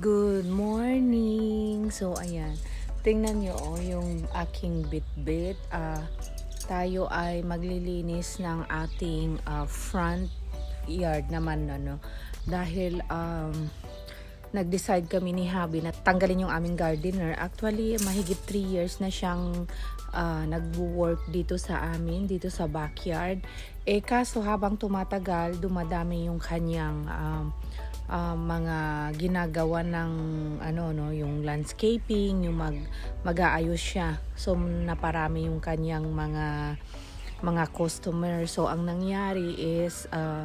Good morning! So, ayan. Tingnan nyo oh, yung aking bit-bit. Ah, tayo ay maglilinis ng ating ah, front yard naman. Ano, dahil um, nag-decide kami ni Habi na tanggalin yung aming gardener. Actually, mahigit 3 years na siyang uh, nagwo-work dito sa amin, dito sa backyard. Eh kaso habang tumatagal, dumadami yung kanyang um, uh, mga ginagawa ng ano no, yung landscaping, yung mag mag-aayos siya. So naparami yung kanyang mga mga customer. So ang nangyari is uh,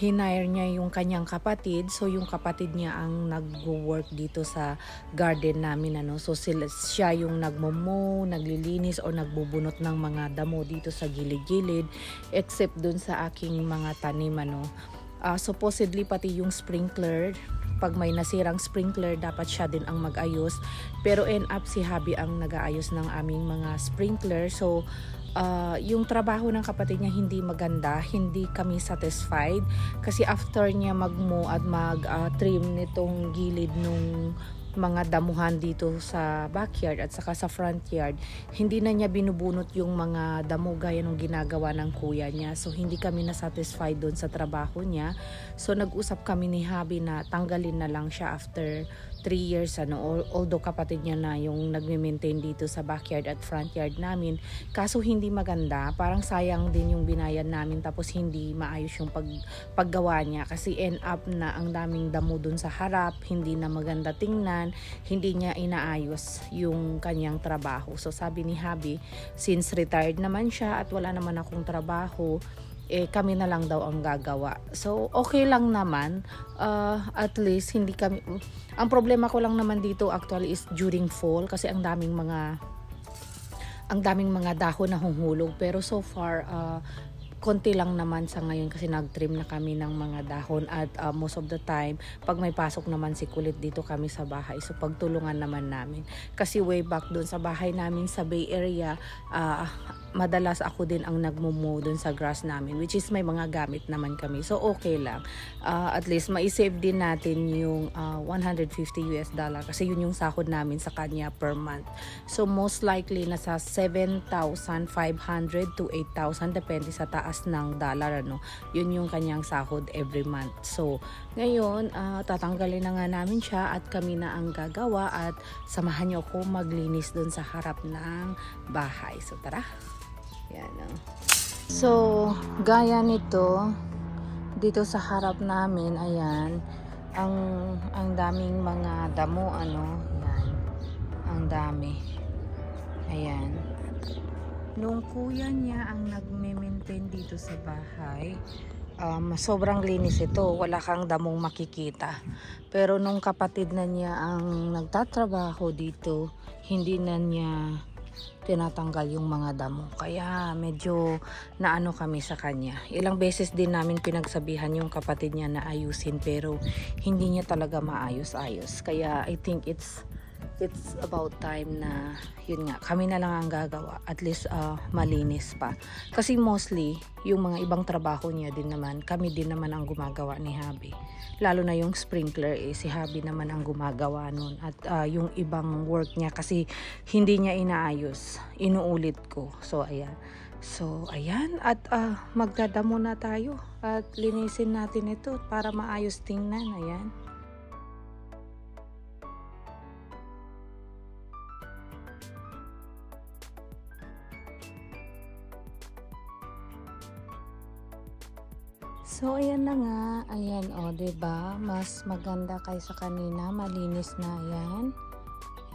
hinire niya yung kanyang kapatid. So yung kapatid niya ang nagwo-work dito sa garden namin ano. So sila, siya yung nagmomo, naglilinis o nagbubunot ng mga damo dito sa gilid-gilid except dun sa aking mga tanim ano. Ah, supposedly pati yung sprinkler pag may nasirang sprinkler dapat siya din ang mag-ayos. Pero end up si Habi ang nag-aayos ng aming mga sprinkler. So uh, yung trabaho ng kapatid niya hindi maganda, hindi kami satisfied. Kasi after niya magmo at mag-trim nitong gilid nung mga damuhan dito sa backyard at saka sa front yard, hindi na niya binubunot yung mga damo gaya ng ginagawa ng kuya niya. So hindi kami na satisfied doon sa trabaho niya. So nag-usap kami ni Habi na tanggalin na lang siya after 3 years ano although kapatid niya na yung nagme-maintain dito sa backyard at front yard namin kaso hindi maganda. Parang sayang din yung binayan namin tapos hindi maayos yung pag, paggawa niya kasi end up na ang daming damo dun sa harap hindi na maganda tingnan hindi niya inaayos yung kanyang trabaho. So sabi ni Habi since retired naman siya at wala naman akong trabaho eh kami na lang daw ang gagawa. So okay lang naman uh, at least hindi kami ang problema ko lang naman dito actually is during fall kasi ang daming mga ang daming mga dahon na huhulog pero so far uh, konti lang naman sa ngayon kasi nag-trim na kami ng mga dahon at uh, most of the time pag may pasok naman si kulit dito kami sa bahay. So pagtulungan naman namin. Kasi way back doon sa bahay namin sa Bay Area uh, madalas ako din ang nagmumo doon sa grass namin which is may mga gamit naman kami. So okay lang. Uh, at least maisave din natin yung uh, 150 US dollar kasi yun yung sahod namin sa kanya per month. So most likely nasa 7,500 to 8,000 depende sa taas ng dollar ano yun yung kanyang sahod every month so ngayon uh, tatanggalin na nga namin siya at kami na ang gagawa at samahan niyo ako maglinis doon sa harap ng bahay so tara yan oh. So, gaya nito, dito sa harap namin, ayan, ang ang daming mga damo, ano, yan. Ang dami. Ayan. Nung kuya niya ang nagme-maintain dito sa bahay, um, sobrang linis ito. Wala kang damong makikita. Pero nung kapatid na niya ang nagtatrabaho dito, hindi na niya tinatanggal yung mga damo. Kaya medyo naano kami sa kanya. Ilang beses din namin pinagsabihan yung kapatid niya na ayusin pero hindi niya talaga maayos-ayos. Kaya I think it's it's about time na yun nga kami na lang ang gagawa at least uh, malinis pa kasi mostly yung mga ibang trabaho niya din naman kami din naman ang gumagawa ni Habi lalo na yung sprinkler eh, si Habi naman ang gumagawa nun at uh, yung ibang work niya kasi hindi niya inaayos inuulit ko so ayan So, ayan. At uh, magdadamo na tayo. At linisin natin ito para maayos tingnan. Ayan. So, ayan na nga. Ayan, o, oh, ba diba? Mas maganda kaysa kanina. Malinis na, ayan.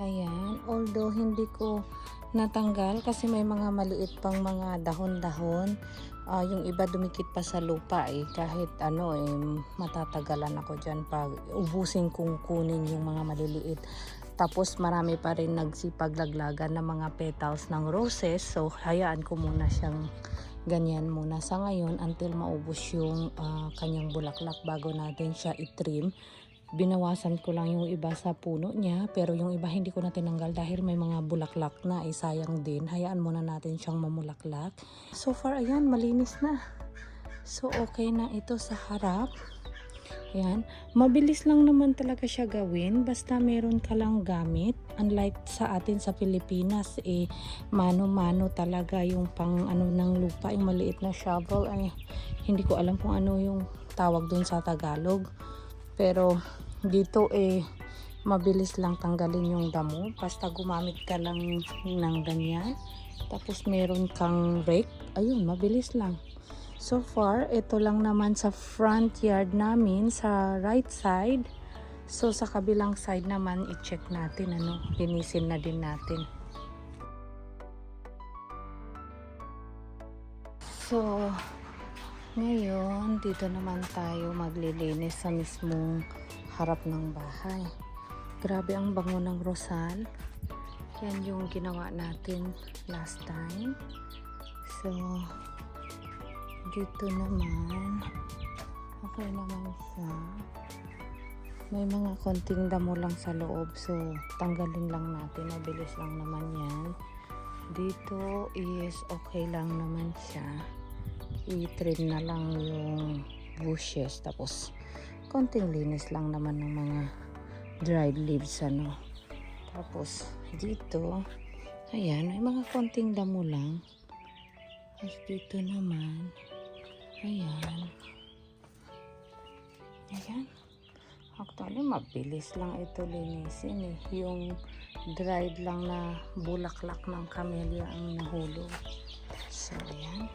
Ayan. Although, hindi ko natanggal kasi may mga maliit pang mga dahon-dahon. Uh, yung iba dumikit pa sa lupa eh. Kahit ano eh, matatagalan ako dyan pag ubusin kong kunin yung mga maliliit. Tapos marami pa rin nagsipaglaglagan ng mga petals ng roses. So, hayaan ko muna siyang ganyan muna sa ngayon until maubos yung uh, kanyang bulaklak bago natin siya itrim. Binawasan ko lang yung iba sa puno niya pero yung iba hindi ko na tinanggal dahil may mga bulaklak na ay sayang din. Hayaan muna natin siyang mamulaklak. So far ayan malinis na. So okay na ito sa harap Ayan. Mabilis lang naman talaga siya gawin. Basta meron ka lang gamit. Unlike sa atin sa Pilipinas, eh, mano-mano talaga yung pang ano ng lupa, yung maliit na shovel. Ay, hindi ko alam kung ano yung tawag dun sa Tagalog. Pero dito eh, mabilis lang tanggalin yung damo. Basta gumamit ka lang ng ganyan. Tapos meron kang rake. Ayun, mabilis lang. So far, ito lang naman sa front yard namin sa right side. So sa kabilang side naman, i-check natin ano, linisin na din natin. So, ngayon, dito naman tayo maglilinis sa mismong harap ng bahay. Grabe ang bango ng rosal. Yan yung ginawa natin last time. So, dito naman, okay naman siya. May mga konting damo lang sa loob. So, tanggalin lang natin. Mabilis lang naman yan. Dito is okay lang naman siya. I-trim na lang yung bushes. Tapos, konting linis lang naman ng mga dried leaves ano. Tapos, dito, ayan, may mga konting damo lang. Tapos dito naman, ayan. Ayan. Actually, mabilis lang ito linisin eh. Yung dried lang na bulaklak ng camellia ang nahulog. So, ayan.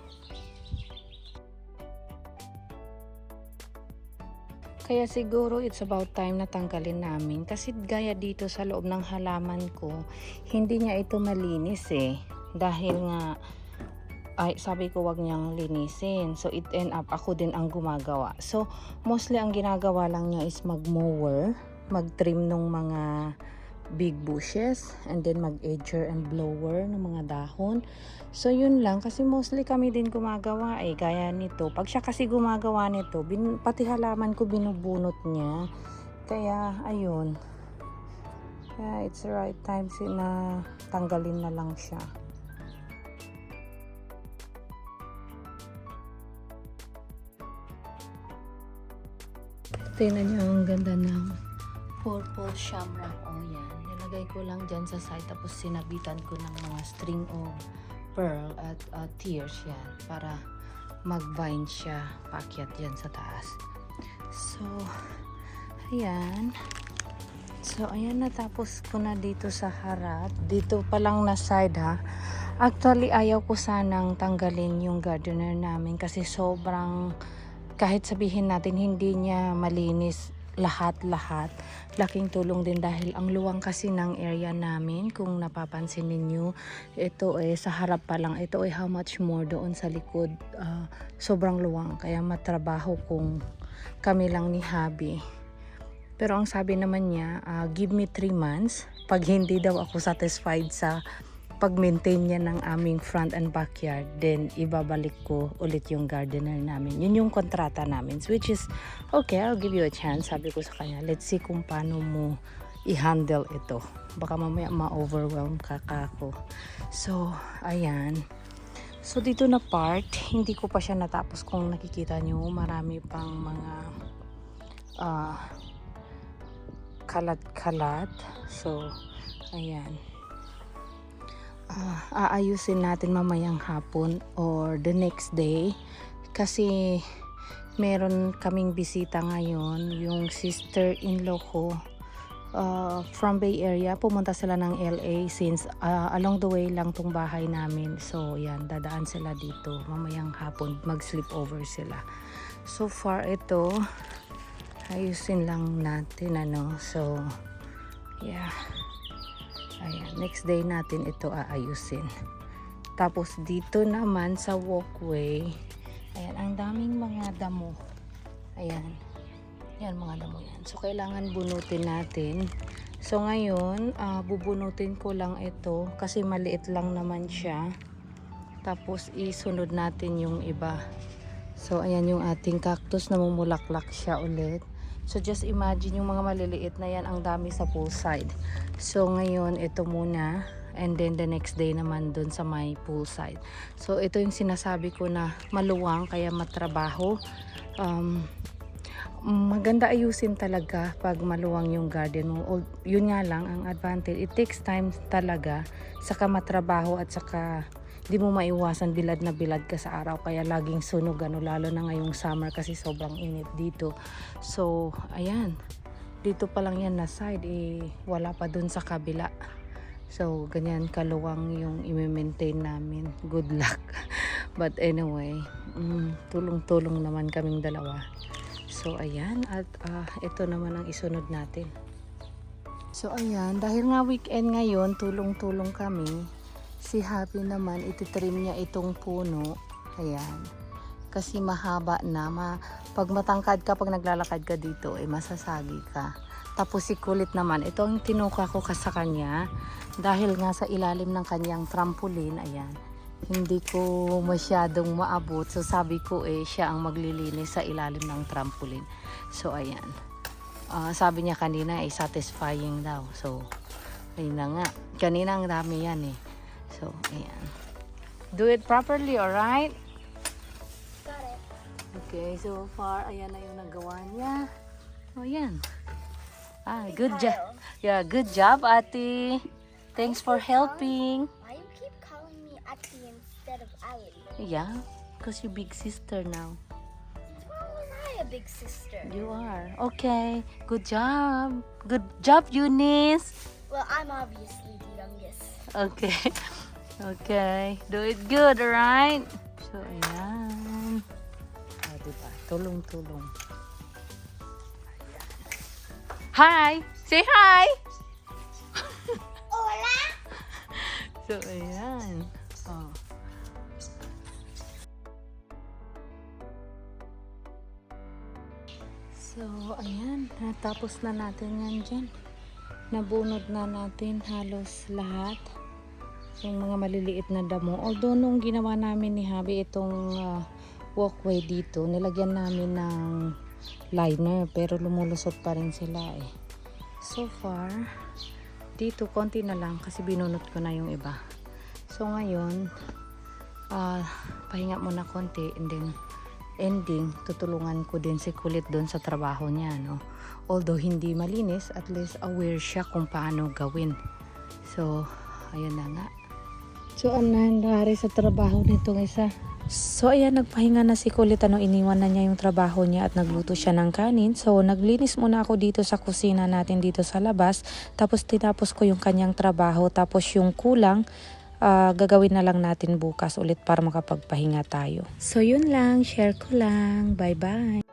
Kaya siguro it's about time na tanggalin namin kasi gaya dito sa loob ng halaman ko, hindi niya ito malinis eh. Dahil nga ay sabi ko wag niyang linisin. So it end up ako din ang gumagawa. So mostly ang ginagawa lang niya is mag-mower, mag-trim ng mga big bushes and then mag-edger and blower ng mga dahon. So yun lang kasi mostly kami din gumagawa eh gaya nito. Pag siya kasi gumagawa nito, bin, pati halaman ko binubunot niya. Kaya ayun. Kaya it's the right time na tanggalin na lang siya. Tingnan niyo ang ganda ng purple shamrock. O yan. Nilagay ko lang dyan sa side tapos sinabitan ko ng mga string of pearl at uh, tears yan para mag-bind siya paakyat yan sa taas. So, ayan. So, ayan natapos ko na dito sa harap. Dito pa lang na side ha. Actually, ayaw ko sanang tanggalin yung gardener namin kasi sobrang kahit sabihin natin hindi niya malinis lahat-lahat. Laking tulong din dahil ang luwang kasi ng area namin, kung napapansin ninyo, ito eh sa harap pa lang, ito eh how much more doon sa likod. ah, sobrang luwang, kaya matrabaho kung kami lang ni Habi. Pero ang sabi naman niya, ah, give me 3 months. Pag hindi daw ako satisfied sa pag-maintain niya ng aming front and backyard, then ibabalik ko ulit yung gardener namin. Yun yung kontrata namin, which is, okay, I'll give you a chance. Sabi ko sa kanya, let's see kung paano mo i-handle ito. Baka mamaya ma-overwhelm ka kako. So, ayan. So, dito na part, hindi ko pa siya natapos kung nakikita nyo, marami pang mga ah, kalat-kalat. So, ayan ah, aayusin natin mamayang hapon or the next day. Kasi meron kaming bisita ngayon. Yung sister-in-law ko uh, from Bay Area. Pumunta sila ng LA since ah, along the way lang tong bahay namin. So yan dadaan sila dito. Mamayang hapon mag sleep over sila. So far ito ayusin lang natin ano. So yeah Ayan, next day natin ito aayusin. Tapos dito naman sa walkway, ayan, ang daming mga damo. Ayan. Yan mga damo yan. So kailangan bunutin natin. So ngayon, ah, bubunutin ko lang ito kasi maliit lang naman siya. Tapos isunod natin yung iba. So ayan yung ating cactus na mumulaklak siya ulit. So just imagine yung mga maliliit na yan ang dami sa poolside. So ngayon ito muna and then the next day naman dun sa may poolside. So ito yung sinasabi ko na maluwang kaya matrabaho. Um, maganda ayusin talaga pag maluwang yung garden mo. Yun nga lang ang advantage. It takes time talaga saka matrabaho at saka di mo maiwasan bilad na bilad ka sa araw kaya laging sunog ano lalo na ngayong summer kasi sobrang init dito. So, ayan. Dito pa lang yan na side eh wala pa dun sa kabila. So, ganyan kaluwang yung i-maintain namin. Good luck. But anyway, mm, tulong-tulong naman kaming dalawa. So, ayan. At ah, ito naman ang isunod natin. So, ayan. Dahil nga weekend ngayon, tulong-tulong kami. Si Happy naman, ititrim niya itong puno. Ayan. Kasi mahaba na. Ma pag matangkad ka, pag naglalakad ka dito, eh, masasagi ka. Tapos si Kulit naman, ito ang tinuka ko ka sa kanya. Dahil nga sa ilalim ng kanyang trampoline, ayan hindi ko masyadong maabot. So sabi ko eh, siya ang maglilinis sa ilalim ng trampoline. So ayan. Ah, sabi niya kanina ay satisfying daw. So, ayun na nga. Kanina ang dami yan eh. So, ayan. Do it properly, alright? Got it. Okay, so far, ayan na yung nagawa niya. O, yan. Ah, good job. Yeah, good job, ate. Thanks for helping. Why you keep calling me Ati instead of Ali? Yeah, because you're big sister now. Why was I a big sister? You are. Okay. Good job. Good job, Eunice. Well, I'm obviously the youngest. Okay. Okay. Do it good, alright? So, ayan. Ah, diba? Tulong-tulong. Hi! Say hi! Hola! So, ayan. Oh. So, ayan. Natapos na natin yan dyan. Nabunod na natin halos lahat. Yung mga maliliit na damo. Although, nung ginawa namin ni Habi itong ah, walkway dito, nilagyan namin ng liner. Pero lumulusot pa rin sila eh. So far, dito konti na lang kasi binunot ko na yung iba. So ngayon, ah pahinga muna konti and then ending, tutulungan ko din si Kulit doon sa trabaho niya. No? Although hindi malinis, at least aware siya kung paano gawin. So, ayun na nga. So, ano nangyari sa trabaho nitong isa? So, ayan, nagpahinga na si Kulit. Ano, iniwan na niya yung trabaho niya at nagluto siya ng kanin. So, naglinis muna ako dito sa kusina natin dito sa labas. Tapos, tinapos ko yung kanyang trabaho. Tapos, yung kulang, ah, gagawin na lang natin bukas ulit para makapagpahinga tayo. So, yun lang. Share ko lang. Bye-bye.